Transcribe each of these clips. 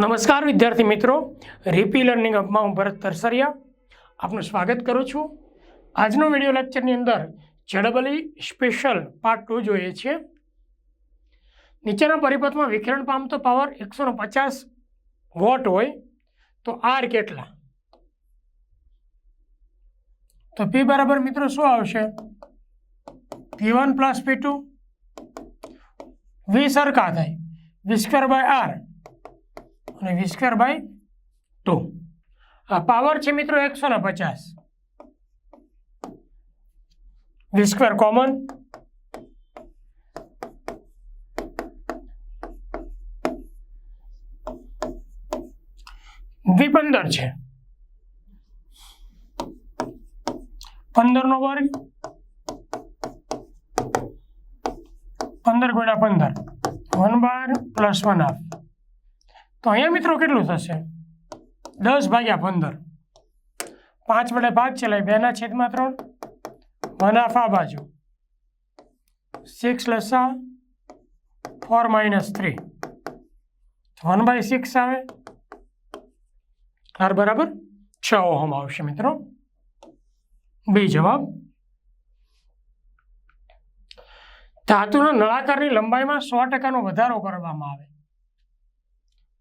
નમસ્કાર, વિદ્યાર્થી મિત્રો. રીપી લર્નિંગ હબમાં હું ભરત તરસરિયા આપનું સ્વાગત કરું છું. આજનો વીડિયો લેક્ચરની અંદર જડબલી સ્પેશિયલ પાર્ટ ટુ જોઈએ છીએ. નીચેના પરિપથમાં વિકિરણ પામતો પાવર એકસો પચાસ વોટ હોય. તો આર કેટલા? તો પી બરાબર મિત્રો શું આવશે? P one plus P two V સરખા થાય. વી સ્ક્વેર બાય આર અને વી સ્ક્વેર બાય ટુ આ પાવર છે મિત્રો એકસો ને પચાસ. વી સ્ક્વેર કોમન વી પંદર છે. પંદરનો વર્ગ પંદર ગુણ્યા પંદર. વન બાર પ્લસ વન હાફ તો અહીંયા મિત્રો કેટલું થશે? દસ ભાગ્યા પંદર. પાંચ વડે ભાગ ચલાય બેના છેદમાં ત્રણ. મનાફા બાજુ. સિક્સ લસા four minus three one by six આવે. આર બરાબર? છ ઓહમ આવશે મિત્રો. બી જવાબ. ધાતુના નળાકારની લંબાઈમાં સો ટકાનો વધારો કરવામાં આવે.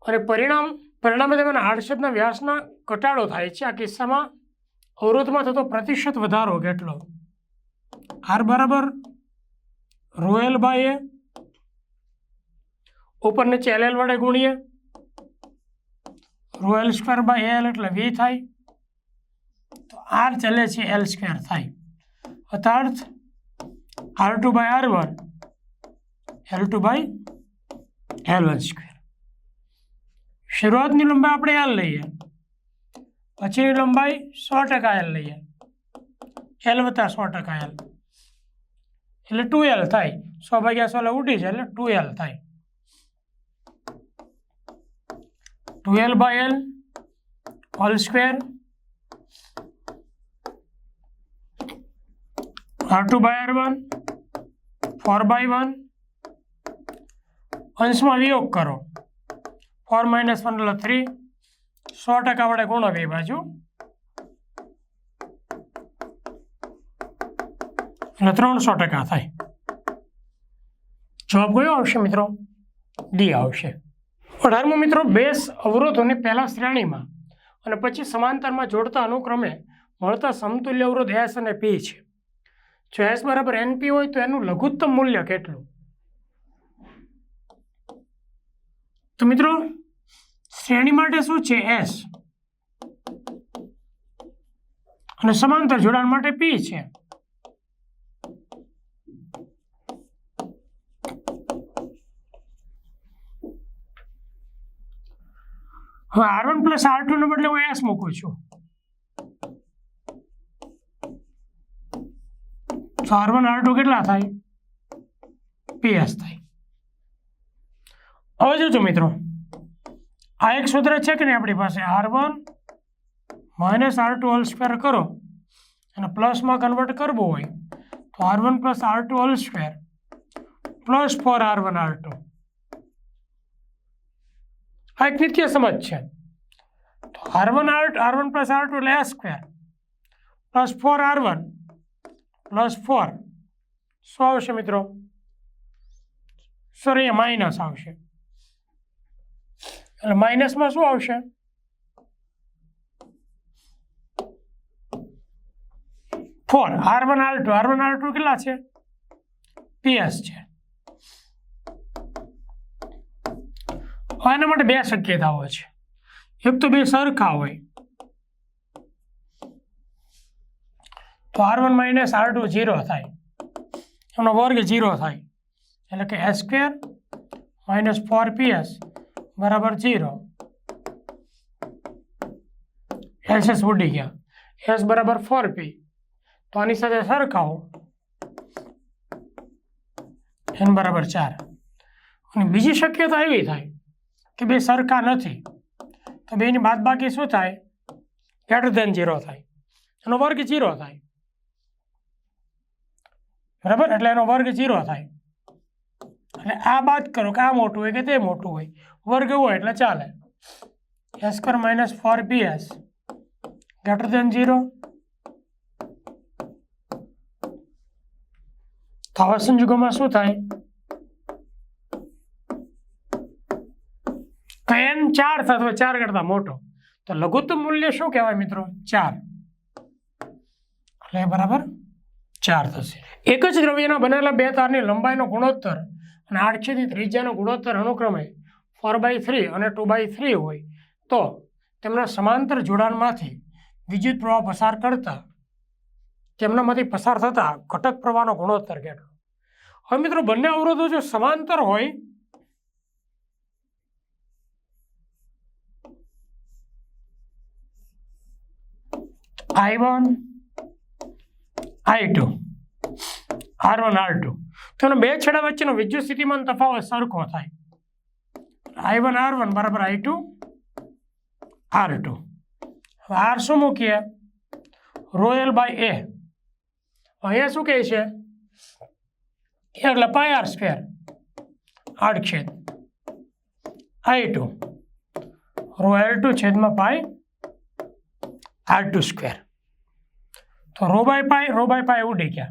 અને પરિણામ, પરિણામે તેમાંના આડછેદના વ્યાસના ઘટાડો થાય છે. આ કિસ્સામાં અવરોધમાં થતો પ્રતિશત વધારો કેટલો? આર બરાબર રોયલ બાય એ. ઉપર નીચે એલ વડે ગુણીએ. Rho L square by L એટલે વી થાય. તો આર ચલે છે એલ સ્ક્વેર થાય. અર્થાર્થ R two by R one, L two by L one square. શરૂઆતની લંબાઈ આપણે એલ લઈએ. પછીની લંબાઈ સો ટકા એલ લઈએ. એલ વત્તા સો ટકા એલ એટલે ટુ એલ થાય. સો ભાગ્યા સો ઉડી છે એટલે ટુ એલ થાય. Two L by L whole square R two by R one four by one અંશમાં વિયોગ કરો. ફોર માઇનસ વન એટલે થ્રી. સો ટકા વડે ગુણો બે બાજુ. એટલે ત્રણસો ટકા થાય. જવાબ કયો આવશે મિત્રો? ડી આવશે. અઢારમો મિત્રો, બેસ અવરોધોને પહેલા શ્રેણીમાં અને પછી સમાંતરમાં જોડતા અનુક્રમે મળતા સમતુલ્ય અવરોધ એસ અને પી છે. જો એસ બરાબર એનપી હોય તો એનું લઘુત્તમ મૂલ્ય કેટલું? તો મિત્રો શ્રેણી માટે શું છે? એસ અને સમાંતર જોડાણ માટે પી છે. હવે R one plus R two ને બદલે હું એસ મૂકું છું. તો આર વન આર ટુ કેટલા થાય? પીએસ થાય. હવે જોજો મિત્રો. આ એક સૂત્ર છે કે નહીં આપણી પાસે? R one minus R two whole square કરો. અને પ્લસમાં કન્વર્ટ કરવું હોય તો R one plus R two whole square plus four R one R two આ એક નિત્ય સમજ છે. તો R one R R one plus R two એટલે આ square plus four R one plus four શું આવશે મિત્રો? સોરી અહીંયા માઇનસ આવશે. એટલે માઇનસમાં શું આવશે? Four. R one R two R one R two કેટલા છે? પીએસ છે. એના માટે બે શક્યતાઓ છે. એક તો બે સરખા હોય. તો R one minus R two zero થાય. એનો વર્ગ ઝીરો થાય. એટલે કે S square minus four PS બરાબર ઝીરો એસ એસ ઉડી ગયા. એસ બરાબર ફોર પી તો આની સાથે સરખાવો. એન બરાબર ચાર. અને બીજી શક્યતા એવી થાય કે બે સરખા નથી. તો બેની બાદ બાકી શું થાય? ગ્રેટર દેન ઝીરો થાય. એનો વર્ગ ઝીરો થાય. બરાબર? એટલે એનો વર્ગ ઝીરો થાય. એટલે આ બાદ કરો કે આ મોટું હોય કે તે મોટું હોય. વર્ગ હોય એટલે ચાલે. S square minus four B S greater than zero આવા સંજોગોમાં શું થાય? એન ચાર થતો ચાર કરતા મોટો. તો લઘુત્તમ મૂલ્ય શું કહેવાય મિત્રો? ચાર. એટલે બરાબર ચાર થશે. એક જ દ્રવ્યના બનેલા બે તારની લંબાઈનો ગુણોત્તર અને આઠછેદી ત્રિજ્યાનો ગુણોત્તર અનુક્રમે ફોર બાય થ્રી અને ટુ બાય થ્રી હોય, તો તેમના સમાંતર જોડાણમાંથી વિદ્યુત પ્રવાહ પસાર કરતા તેમનામાંથી પસાર થતા ઘટક પ્રવાહનો ગુણોત્તર કેટલો હવે મિત્રો, બંને અવરોધો જો સમાંતર હોય, I one, I two, R one, R two, તો બે છેડા વચ્ચેનો વિદ્યુત સ્થિતિમાન તફાવત સરખો થાય. આઈ વન આર વન બરાબર આઈ ટુ આર ટુ. હવે આર શું મૂકીએ? Royal by A. અહીંયા શું કહે છે? એટલે પાય આર સ્ક્વેર. આડછેદ. I two. Rho L two છેદમાં પાય આર ટુ સ્ક્વેર. તો rho by pi rho by pi ઉડી ગયા.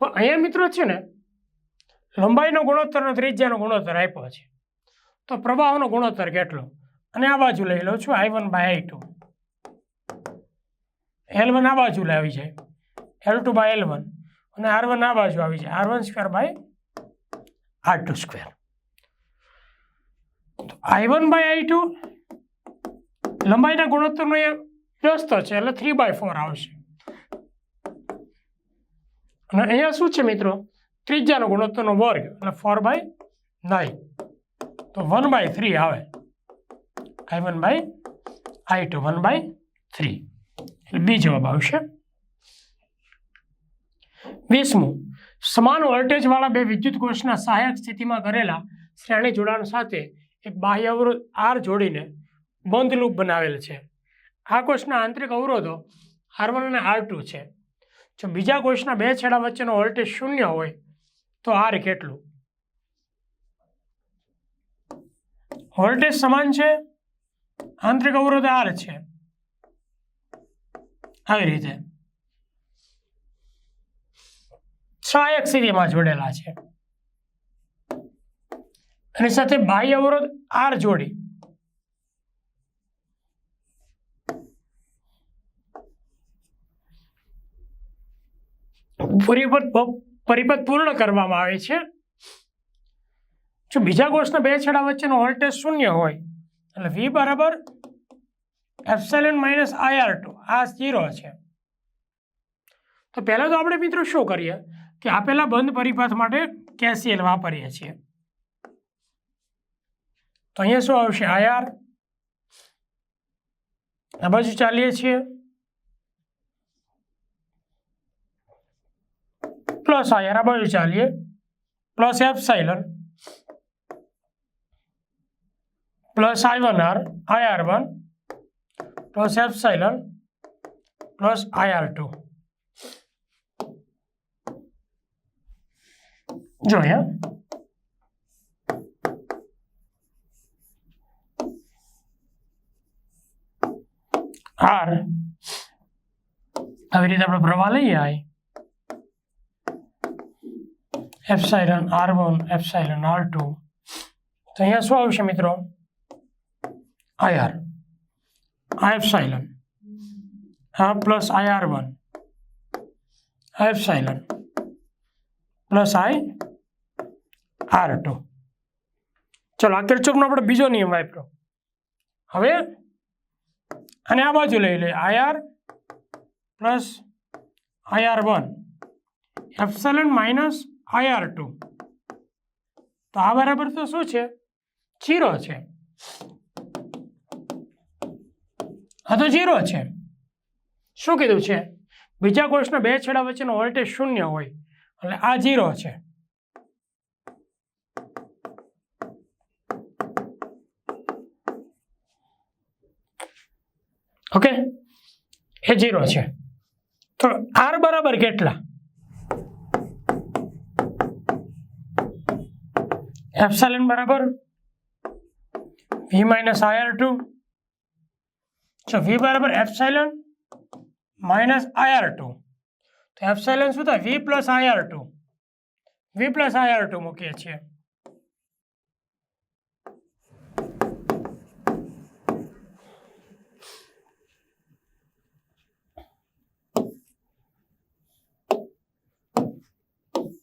હવે અહીંયા મિત્રો છે ને લંબાઈનો ગુણોત્તર અને ત્રિજ્યાનો ગુણોત્તર આપ્યો છે. તો પ્રવાહોનો ગુણોત્તર કેટલો? અને આ બાજુ લઈ લઉં છું I one by I two L one આ બાજુ લાવી જાય. L two by L one અને આર વન આ બાજુ આવી જાય. R one square by R two square I one by I two લંબાઈના ગુણોત્તરનો એ વ્યસ્ત છે, એટલે થ્રી બાય ફોર આવશે. અને અહીંયા શું છે મિત્રો? ત્રીજાનો ગુણોત્તરનો વર્ગ, એટલે ફોર બાય નાઇન તો વન બાય થ્રી આવે. I one by I two one by three એટલે બી જવાબ આવશે. વીસમું સમાન વોલ્ટેજવાળા બે વિદ્યુત કોષના સહાયક સ્થિતિમાં કરેલા શ્રેણી જોડાણ સાથે એક બાહ્ય અવરોધ આર જોડીને બંધ લૂપ બનાવેલ છે. આ કોષના આંતરિક અવરોધો આર વન અને આર ટુ છે. જો બીજા કોષના બે છેડા વચ્ચેનો વોલ્ટેજ શૂન્ય હોય, તો આર કેટલું? વોલ્ટેજ સમાન છે? આંતરિક અવરોધ આર છે. આવી રીતે. સહાયક સ્થિતિમાં જોડેલા છે. એની સાથે બાહ્ય અવરોધ આર જોડી. પરિપથ પરિપથ પૂર્ણ કરવામાં આવે છે. જો બીજા કોષના બે છેડા વચ્ચેનો વોલ્ટેજ શૂન્ય હોય, એટલે વી બરાબર એપ્સેલન માઇનસ આઈઆર ટુ આ ઝીરો છે. તો પહેલાં તો આપણે મિત્રો શું કરીએ? કે આપેલા બંધ પરિપથ માટે કેસીએલ વાપરીએ છીએ. તો અહીંયા શું આવશે? આઈઆર આ બાજુ ચાલીએ છીએ. પ્લસ આઈઆર આ બાજુ ચાલીએ. Plus epsilon plus I one R I R one plus epsilon plus I R two R આવી રીતે આપણે પ્રવાહ લઈએ I epsilon R one epsilon R two તો અહીંયા શું આવશે મિત્રો? આઈ આર આ એફ સાઇલન હા પ્લસ આઈઆર વન આ F plus I R two ચલો, આ કિરચોકનો આપણે બીજો નિયમ વાપરો. હવે અને આ બાજુ લઈ લઈએ. IR plus IR one epsilon minus IR two તો આ બરાબર તો શું છે? જીરો છે. આ તો જીરો છે. શું કીધું છે? બીજા કોષના બે છેડા વચ્ચેનો વોલ્ટેજ શૂન્ય હોય, એટલે આ જીરો છે. ઓકે? એ જીરો છે. તો આર બરાબર કેટલા? એપ્સાલિન બરાબર? વી માઇનસ આઈઆર ટુ જો વી બરાબર એપ્સાઇલન માઇનસ આઈઆર ટુ. તો એપ્સાઇલન શું થાય? V plus IR two. V plus IR two મૂકીએ છીએ.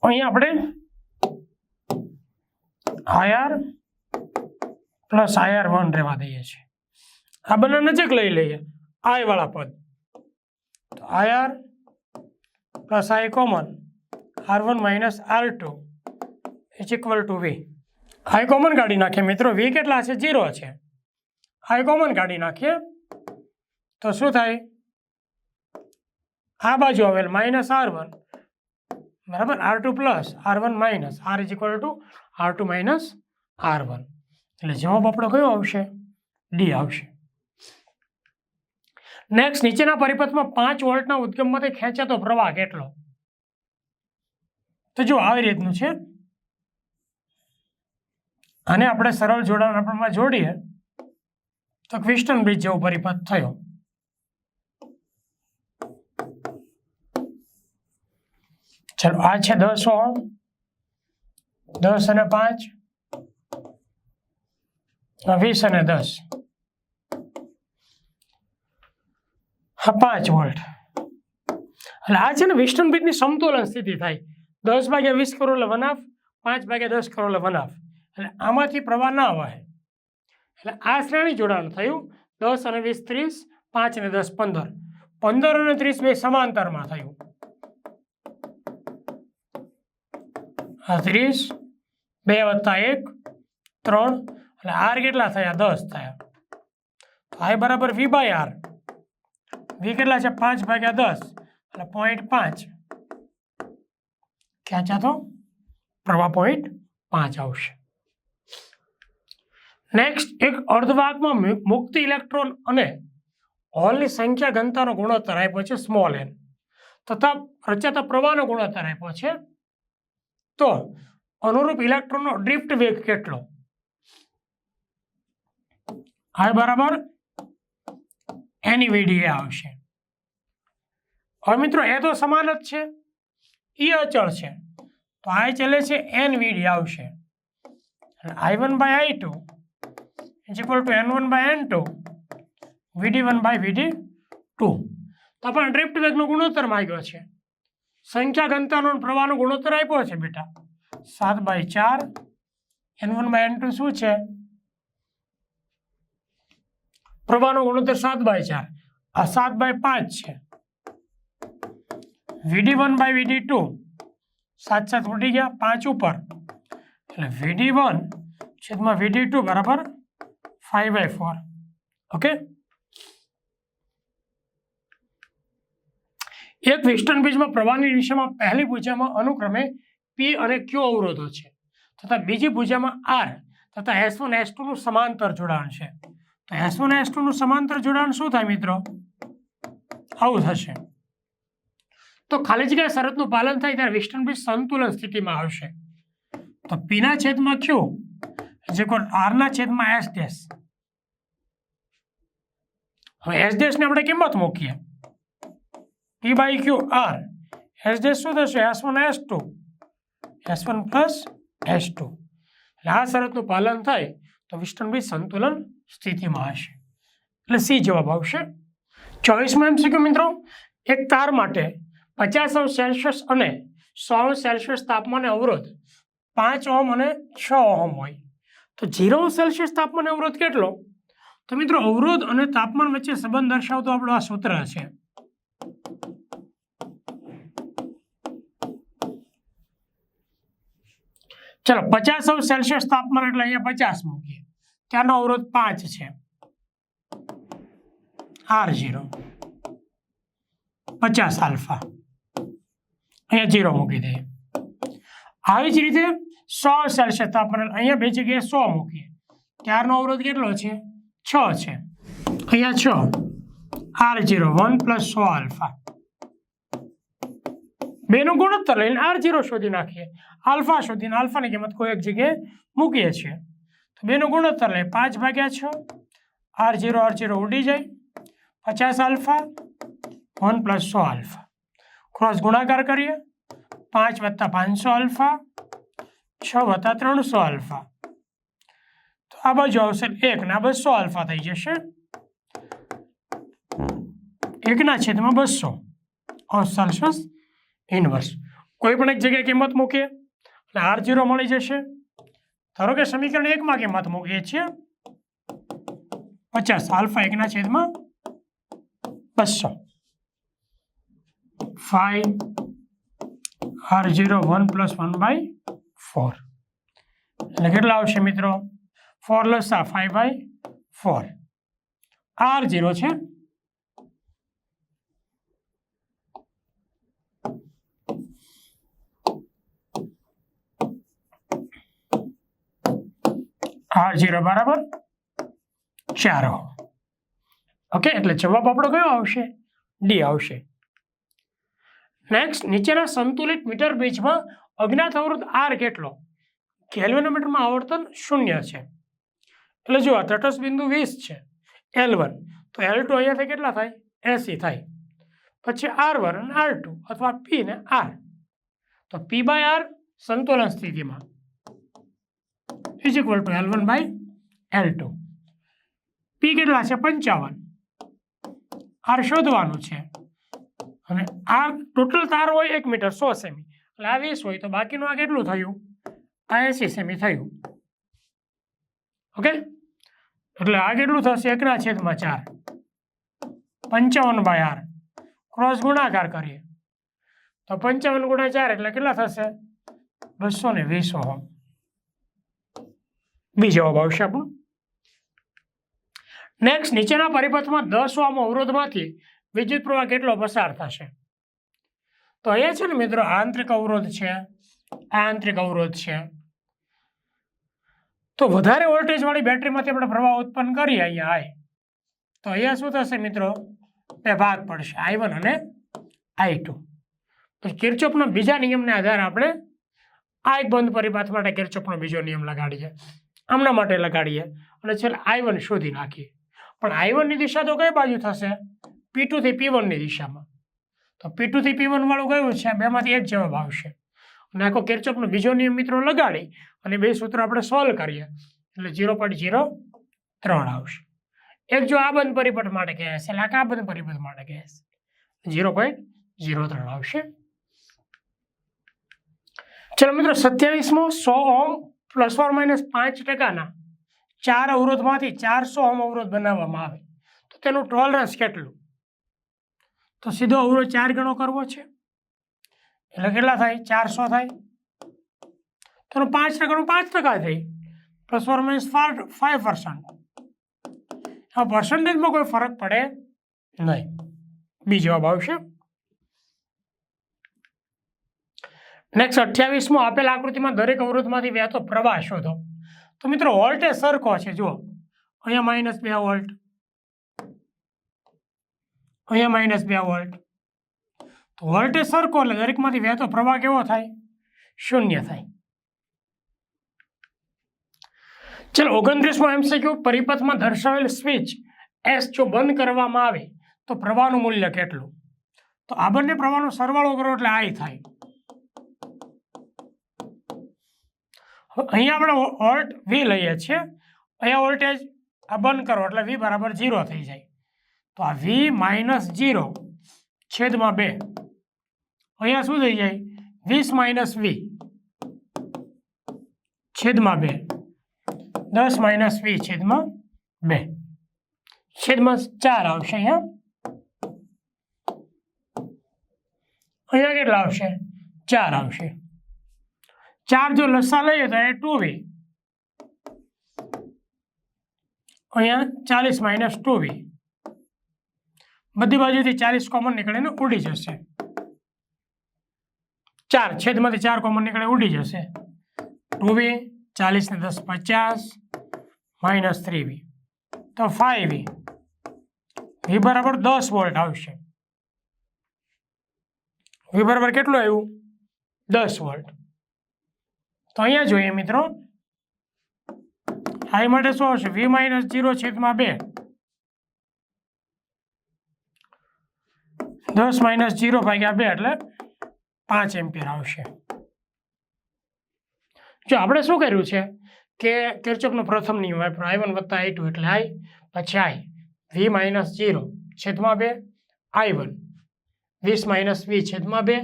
અહીં આપણે આઈઆર પ્લસ આઈઆર વન રહેવા દઈએ છીએ. આ બંને નજીક લઈ લઈએ. આય વાળા પદ. તો IR plus I common R one minus R two is equal to V I common કાઢી નાખીએ મિત્રો. વી કેટલા છે? ઝીરો છે. આઈ કોમન કાઢી નાખીએ. તો શું થાય? આ બાજુ આવેલ માઇનસ આર વન બરાબર? R two plus R one minus R is equal to R two minus R one એટલે જવાબ આપણો કયો આવશે? ડી આવશે. નેક્સ્ટ નીચેના પરિપથમાં પાંચ વોલ્ટના ઉદ્ગમમાંથી ખેંચાતો પ્રવાહ કેટલો? તો જો આવી રીતનું છે. આને આપણે સરળ જોડાણ આપણમાં જોડીએ, તો ક્વિસ્ટન બ્રિજ જેવો પરિપથ થયો. ચલો, આ છે દસ ઓમ દસ અને પાંચ. વીસ અને દસ. હા પાંચ વોલ્ટ. એટલે આ છે ને વિસ્ટન બ્રિજની સમતોલન સ્થિતિ થાય. દસ ભાગ્યા વીસ કરોડ એટલે વન હાફ પાંચ ભાગ્યા દસ કરોડ એટલે વન હાફ એટલે આમાંથી પ્રવાહ ના વહે. એટલે આ શ્રેણી જોડાણ થયું. દસ અને વીસ ત્રીસ, પાંચ અને દસ પંદર. પંદર અને ત્રીસ બે સમાંતરમાં થયું. આ ત્રીસ, બે વત્તા એક, ત્રણ, એટલે આર કેટલા થયા? દસ થયા. તો બરાબર વી બાય આર વી કેટલા છે? પાંચ ભાગ્યા દસ. એટલે પોઈન્ટ પાંચ. ખેંચા તો? પ્રવાહ પોઈન્ટ પાંચ આવશે. નેક્સ્ટ એક અર્ધભાગમાં મુક્ત ઇલેક્ટ્રોન અને હોલની સંખ્યા ઘનતાનો ગુણોત્તર આપ્યો છે સ્મોલ એન તથા રચાતા પ્રવાહનો ગુણોત્તર આપ્યો છે. તો અનુરૂપ ઇલેક્ટ્રોનનો ડ્રિફ્ટ વેગ કેટલો? હા બરાબર એની વીડીએ આવશે. હવે મિત્રો, એ તો સમાન જ છે. એ અચળ છે. તો આ ચલે છે, એન વીડી આવશે. I one by I two is equal to N one by N two VD one by VD two તો પણ ડ્રિફ્ટ વેગનો ગુણોત્તર માગ્યો છે. સંખ્યા ઘનતાનો પ્રવાહનો ગુણોત્તર આપ્યો છે, બેટા. સાત બાય ચાર N one by N two શું છે? પ્રવાહનો ગુણોત્તર સાત બાય ચાર. આ સાત બાય પાંચ છે. VD one by VD two સાત સાત ઉડી ગયા, પાંચ ઉપર. એટલે વીડી વન છેદમાં વીડી ટુ બરાબર ફાઈવ બાય ફોર ઓકે એક વેસ્ટર્ન બ્રિજમાં પ્રવાહની દિશામાં પહેલી ભુજામાં અનુક્રમે પી અને ક્યુ અવરોધો છે. તથા બીજી ભુજામાં આર તથા એસ વન એસ ટુનું સમાંતર જોડાણ છે. તો એસ વન એસ ટુનું સમાંતર જોડાણ શું થાય મિત્રો? આવું થશે. તો ખાલી જગ્યા શરતનું પાલન થાય ત્યારે વેસ્ટર્ન બ્રિજ સંતુલન સ્થિતિમાં આવશે. તો પીના છેદમાં ક્યુ જે કોણ આરના છેદમાં એસ ડેશ હવે એસ ડેશને આપણે કિંમત મૂકીએ. P by Q R S dash શું થશે? S one S two S one plus S two એટલે આ શરતનું પાલન થાય તો વિસ્ટન બ્રિજ સંતુલન સ્થિતિમાં હશે. એટલે સી જવાબ આવશે. ચોવીસમાં એમસીક્યુ મિત્રો? એક તાર માટે પચાસ અંશ સેલ્સિયસ અને સો અંશ સેલ્સિયસ તાપમાને અવરોધ પાંચ ઓહમ અને છ ઓહમ હોય. તો ઝીરો સેલ્સિયસ તાપમાને અવરોધ કેટલો? તો મિત્રો અવરોધ અને તાપમાન વચ્ચે સંબંધ દર્શાવતો આપણો આ સૂત્ર છે. ચલો પચાસ અંશ સેલ્સિયસ તાપમાન એટલે અહીંયા પચાસ મૂકીએ. ત્યાંનો અવરોધ પાંચ છે. આર ઝીરો પચાસ આલ્ફા. અહીંયા ઝીરો મૂકી દઈએ. આવી જ રીતે સો તાપમાન એટલે અહીંયા બે જગ્યાએ સો મૂકીએ. ત્યારનો અવરોધ કેટલો છે? છ છે. અહીંયા છ. આર ઝીરો વન પ્લસ સો આલ્ફા. બેનું ગુણોત્તર લઈને આર ઝીરો શોધી નાખીએ. આલ્ફા શોધીને આલ્ફાની કિંમત કોઈ એક જગ્યાએ મૂકીએ છીએ. બેનો ગુણોત્તર લે પાંચ ભાગ્યા છ, આર જીરો આર જીરો ઉડી જાય. પચાસ આલ્ફા, વન પ્લસ સો આલ્ફા. ક્રોસ ગુણાકાર કરીએ. પાંચ વત્તા પાંચસો આલ્ફા, છ વત્તા ત્રણસો આલ્ફા. તો આ બાજુ આવશે એક ના બસો આલ્ફા થઈ જશે. એકના છેદમાં બસો. સેલ્સિયસ ઇનવર્સ કોઈ પણ એક જગ્યાએ કિંમત મૂકીએ. એટલે આર જીરો મળી જશે. ધારો કે સમીકરણ એકમાં કિંમત મૂકીએ છીએ? પચાસ, આલ્ફા એકના છેદમાં બસો. Five R zero one plus one by four. એટલે કેટલા આવશે મિત્રો? ફોર લસા five by four. R zero છે આર જીરો બરાબર? ચાર ઓકે, એટલે જવાબ આપણો કયો આવશે? ડી આવશે. નેક્સ્ટ નીચેના સંતુલિત મીટર બેઝમાં અજ્ઞાત અવરોધ આર કેટલો? કેલ્વિનોમીટરમાં આવર્તન શૂન્ય છે. એટલે જો આ તટસ્થ બિંદુ વીસ છે. એલ વન તો એલ ટુ અહીંયાથી કેટલા થાય? એસી થાય. પછી આર વન અને આર ટુ અથવા પી ને આર તો પી બાય આર સંતુલન સ્થિતિમાં. Is equal to L one by L two P કેટલા છે? પંચાવન. આર શોધવાનું છે. અને આ ટોટલ તાર હોય એક મીટર સો સેમી. એટલે આ વીસ હોય તો બાકીનું આ કેટલું થયું? આ એસી સેમી થયું. ઓકે? એટલે આ કેટલું થશે? એકના છેદમાં ચાર. પંચાવન બાય આર ક્રોસ ગુણાકાર કરીએ. તો પંચાવન ગુણ્યા ચાર એટલે કેટલા થશે? બસો ને વીસ ઓહમ. બી જવાબ આવશે આપણો નેક્સ્ટ નીચેના પરિપથમાં દસ ઓમ અવરોધમાંથી વિદ્યુત પ્રવાહ કેટલો પસાર થશે? તો અહીંયા છે ને મિત્રો, આંતરિક અવરોધ છે. આંતરિક અવરોધ છે. તો વધારે વોલ્ટેજવાળી બેટરીમાંથી આપણે પ્રવાહ ઉત્પન્ન કરીએ અહીંયા આઈ તો અહીંયા શું થશે મિત્રો? બે ભાગ પડશે આઈ અને આઈ તો કિર્ચોફના બીજા નિયમને આધારે આપણે આ એક બંધ પરિપાથ માટે કિર્ચોફનો બીજો નિયમ લગાડીએ. આમના માટે લગાડીએ અને છેલ્લે આઈ વન શોધી નાખીએ. પણ આઈ વનની દિશા તો કઈ બાજુ થશે? પી ટુથી પી વનની દિશામાં. તો પી ટુથી પી વન વાળું કયું છે? બેમાંથી એક જવાબ આવશે. અને આખો કિર્ચોફનો બીજો નિયમ મિત્રો લગાડી અને બે સૂત્ર આપણે સોલ્વ કરીએ. એટલે ઝીરો પોઈન્ટ ઝીરો ત્રણ આવશે. એક જો આ બંધ પરિપથ માટે કહે છે, એટલે આ બંધ પરિપથ માટે કહે છે. ઝીરો પોઈન્ટ ઝીરો ત્રણ આવશે. ચલો મિત્રો, સત્યાવીસમો સો ઓમ પ્લસ ઓર માઇનસ પાંચ ટકાના ચાર અવરોધમાંથી ચારસો ઓમ અવરોધ બનાવવામાં આવે. તો તેનું ટોલરન્સ કેટલું? તો સીધો અવરોધ ચાર ગણો કરવો છે. એટલે કેટલા થાય? ચારસો થાય. તો પાંચ ટકાનું પાંચ ટકા થઈ. Plus or minus five percent આ પર્સન્ટેજમાં કોઈ ફરક પડે નહીં. બી જવાબ આવશે. નેક્સ્ટ અઠ્યાવીસમો આપેલ આકૃતિમાં દરેક અવરોધમાંથી વહેતો પ્રવાહ શોધો. તો મિત્રો વોલ્ટેજ સરખો છે, જુઓ. અહીંયા માઇનસ બે વોલ્ટ. અહીંયા માઇનસ બે વોલ્ટ. તો વોલ્ટેજ સરખો એટલે દરેકમાંથી વહેતો પ્રવાહ કેવો થાય? શૂન્ય થાય. ચલો, ઓગણત્રીસમો એમસીક્યુ પરિપથમાં દર્શાવેલ સ્વિચ એસ જો બંધ કરવામાં આવે, તો પ્રવાહનું મૂલ્ય કેટલું? તો આ બંને પ્રવાહનો સરવાળો કરો એટલે આઈ થાય. અહીંયા આપણે વોલ્ટ વી લઈએ છીએ. અહીંયા વોલ્ટેજ આ બંધ કરો એટલે વી બરાબર ઝીરો થઈ જાય. તો આ વી માઇનસ ઝીરો છેદમાં બે. અહીંયા શું થઈ જાય? વીસ માઇનસ વી છેદમાં બે. દસ માઇનસ વી છેદમાં બે. છેદમાં ચાર આવશે અહીંયા. અહીંયા કેટલા આવશે? ચાર આવશે. ચાર જો લસા લઈએ તો એ ટુ વી. અહીંયા ચાલીસ માઇનસ ટુ વી. બધી બાજુથી ચાલીસ કોમન નીકળે ને ઉડી જશે. ચાર, છેદમાંથી ચાર કોમન નીકળે ઉડી જશે. ટુ વી, ચાલીસ ને દસ, પચાસ, માઇનસ થ્રી વી. તો ફાઈવ વી. વી બરાબર દસ વોલ્ટ આવશે. વી બરાબર કેટલું આવ્યું? દસ વોલ્ટ. તો અહીંયા જોઈએ મિત્રો. આઈ માટે શું આવશે? વી માઇનસ જીરો છેદમાં બે. દસ માઇનસ જીરો ભાગ્યા બે એટલે પાંચ એમ્પિયર આવશે. જો આપણે શું કર્યું છે? કે કિર્ચોફનો પ્રથમ નિયમ વાપરો આઈ વન વત્તા આઈ ટુ એટલે આઈ પછી આઈ વી માઇનસ જીરો છેદમાં બે. આઈ વન વીસ માઇનસ વી છેદમાં બે.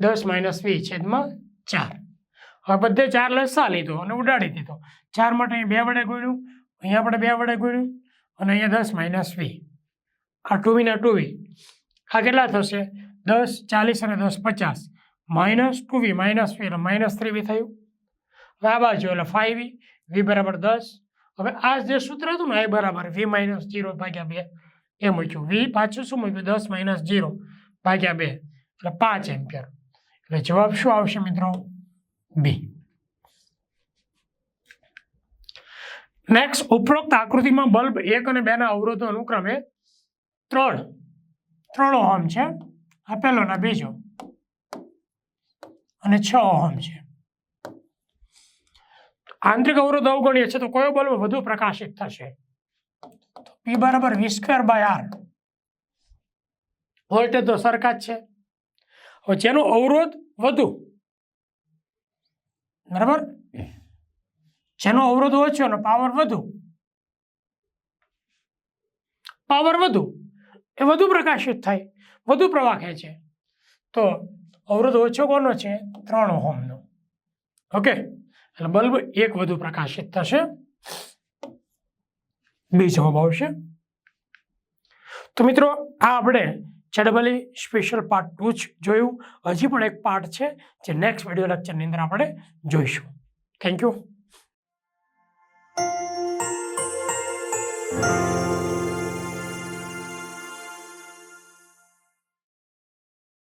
દસ માઇનસ વી છેદમાં ચાર. હવે બધે ચાર લસા લીધો અને ઉડાડી દીધો. ચાર માટે અહીં બે વડે ગુણ્યું અહીંયા આપણે બે વડે ગુણ્યું અને અહીંયા દસ માઇનસ વી. આ ટુ વીના ટુ વી. આ કેટલા થશે? દસ, ચાલીસ અને દસ, પચાસ. Minus two V, minus V, એટલે માઇનસ થ્રી વી થયું. હવે આ બાજુ, એટલે ફાઈવ વી વી બરાબર દસ. હવે આ જે સૂત્ર હતું ને એ બરાબર વી માઇનસ જીરો ભાગ્યા બે. એ મૂક્યું. વી પાછું શું મૂક્યું? દસ માઇનસ જીરો ભાગ્યા બે. એટલે પાંચ એમ્પિયર. એટલે જવાબ શું આવશે મિત્રો? બી નેક્સ્ટ ઉપરોક્ત આકૃતિમાં બલ્બ એક અને બેના અવરોધો અનુક્રમે ત્રણ. ત્રણ ઓહમ છે. આપેલો ના બીજો અને છ ઓહમ છે. આંતરિક અવરોધ અવગણીએ છે તો કયો બલ્બ વધુ પ્રકાશિત થશે? પી બરાબર V square by R voltage તો સરખા જ છે. જેનો અવરોધ વધુ બરાબર? જેનો અવરોધ ઓછો અને પાવર વધુ. પાવર વધુ. એ વધુ પ્રકાશિત થાય. વધુ પ્રવાહ ખેંચે તો અવરોધ ઓછો કોનો છે? ત્રણ ઓહમનો. ઓકે? એટલે બલ્બ એક વધુ પ્રકાશિત થશે. બી જવાબ આવશે. તો મિત્રો આ આપણે ચેડબલી સ્પેશિયલ પાર્ટ ટુ જ જોયું. હજી પણ એક પાર્ટ છે, જે નેક્સ્ટ વીડિયો લેક્ચરની અંદર આપણે જોઈશું. Thank you.